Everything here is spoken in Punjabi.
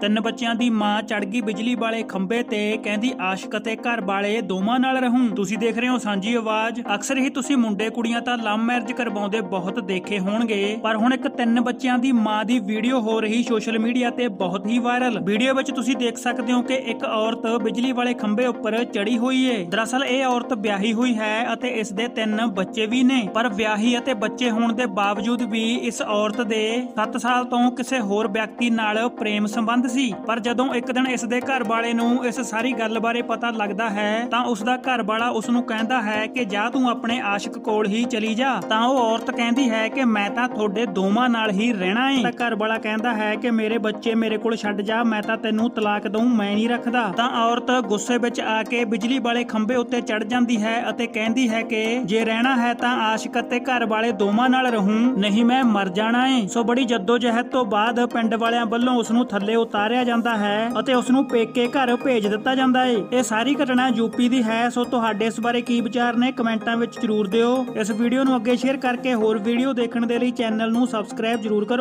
ਤਿੰਨ ਬੱਚਿਆਂ ਦੀ ਮਾਂ ਚੜ ਗਈ ਬਿਜਲੀ ਵਾਲੇ ਖੰਭੇ ਤੇ, ਕਹਿੰਦੀ ਆਸ਼ਕ ਅਤੇ ਘਰ ਵਾਲੇ ਦੋਵਾਂ ਨਾਲ ਰਹੂੰ। ਤੁਸੀਂ ਦੇਖ ਰਹੇ ਹੋ ਸਾਂਝੀ ਆਵਾਜ਼। ਅਕਸਰ ਹੀ ਤੁਸੀਂ ਮੁੰਡੇ ਕੁੜੀਆਂ ਤਾਂ ਲਵ ਮੈਰਿਜ ਕਰਵਾਉਂਦੇ ਬਹੁਤ ਦੇਖੇ ਹੋਣਗੇ। ਪਰ ਹੁਣ ਇੱਕ ਤਿੰਨ ਬੱਚਿਆਂ ਦੀ ਮਾਂ ਦੀ ਵੀਡੀਓ ਹੋ ਰਹੀ ਸੋਸ਼ਲ ਮੀਡੀਆ ਤੇ ਬਹੁਤ ਹੀ ਵਾਇਰਲ। ਵੀਡੀਓ ਵਿੱਚ ਤੁਸੀਂ ਦੇਖ ਸਕਦੇ ਹੋ ਕਿ ਇੱਕ ਔਰਤ ਬਿਜਲੀ ਵਾਲੇ ਖੰਭੇ ਉੱਪਰ ਚੜੀ ਹੋਈ ਏ। ਦਰਅਸਲ ਇਹ ਔਰਤ ਵਿਆਹੀ ਹੋਈ ਹੈ ਅਤੇ ਇਸ ਦੇ ਤਿੰਨ ਬੱਚੇ ਵੀ ਨੇ। ਪਰ ਵਿਆਹੀ ਅਤੇ ਬੱਚੇ ਹੋਣ ਦੇ ਬਾਵਜੂਦ ਵੀ ਇਸ ਔਰਤ ਦੇ 7 ਸਾਲ ਤੋਂ ਕਿਸੇ ਹੋਰ ਵਿਅਕਤੀ ਨਾਲ ਪ੍ਰੇਮ ਸੰਬੰਧ ਸੀ, ਪਰ ਜਦੋਂ ਇੱਕ ਦਿਨ ਇਸ ਦੇ ਘਰ ਵਾਲੇ ਨੂੰ ਇਸ ਸਾਰੀ ਗੱਲ ਬਾਰੇ ਪਤਾ ਲੱਗਦਾ ਹੈ, ਤਾਂ ਉਸ ਦਾ ਘਰ ਵਾਲਾ ਉਸ ਨੂੰ ਕਹਿੰਦਾ ਹੈ ਕਿ ਜਾ ਤੂੰ ਆਪਣੇ ਆਸ਼ਿਕ ਕੋਲ ਹੀ ਚਲੀ ਜਾ। ਤਾਂ ਉਹ ਔਰਤ ਕਹਿੰਦੀ ਹੈ ਕਿ ਮੈਂ ਤਾਂ ਤੁਹਾਡੇ ਦੋਵਾਂ ਨਾਲ ਹੀ ਰਹਿਣਾ ਏ। ਤਾਂ ਘਰ ਵਾਲਾ ਕਹਿੰਦਾ ਹੈ ਕਿ ਮੇਰੇ ਬੱਚੇ ਮੇਰੇ ਕੋਲ ਛੱਡ ਜਾ, ਮੈਂ ਤਾਂ ਤੈਨੂੰ ਤਲਾਕ ਦਊਂ, ਮੈਂ ਨਹੀਂ ਰੱਖਦਾ। ਤਾਂ ਔਰਤ ਗੁੱਸੇ ਵਿੱਚ ਆ ਕੇ ਬਿਜਲੀ ਵਾਲੇ ਖੰਭੇ ਉੱਤੇ ਚੜ ਜਾਂਦੀ ਹੈ ਅਤੇ ਕਹਿੰਦੀ ਹੈ ਕਿ ਜੇ ਰਹਿਣਾ ਹੈ ਤਾਂ ਆਸ਼ਿਕ ਅਤੇ ਘਰ ਵਾਲੇ ਦੋਵਾਂ ਨਾਲ ਰਹੂੰ, ਨਹੀਂ ਮੈਂ ਮਰ ਜਾਣਾ ਏ। ਸੋ ਬੜੀ ਜੱਦੋ-ਜਹਿਦ ਤੋਂ ਬਾਅਦ ਪਿੰਡ ਵਾਲਿਆਂ ਵੱਲੋਂ ਉਸ ਨੂੰ ਥੱਲੇ ਉਤਾਰਿਆ ਜਾਂਦਾ ਹੈ ਅਤੇ ਉਸ ਨੂੰ ਪੇਕੇ ਘਰ ਭੇਜ ਦਿੱਤਾ ਜਾਂਦਾ ਹੈ ਇਹ ਸਾਰੀ ਘਟਨਾ ਯੂਪੀ ਦੀ ਹੈ, ਸੋ ਤੁਹਾਡੇ ਇਸ ਬਾਰੇ ਕੀ ਵਿਚਾਰ ਨੇ ਕਮੈਂਟਾਂ ਵਿੱਚ ਜਰੂਰ ਦਿਓ। ਇਸ ਵੀਡੀਓ ਨੂੰ ਅੱਗੇ ਸ਼ੇਅਰ ਕਰਕੇ ਹੋਰ ਵੀਡੀਓ ਦੇਖਣ ਦੇ ਲਈ ਚੈਨਲ ਨੂੰ ਸਬਸਕ੍ਰਾਈਬ ਜਰੂਰ ਕਰੋ।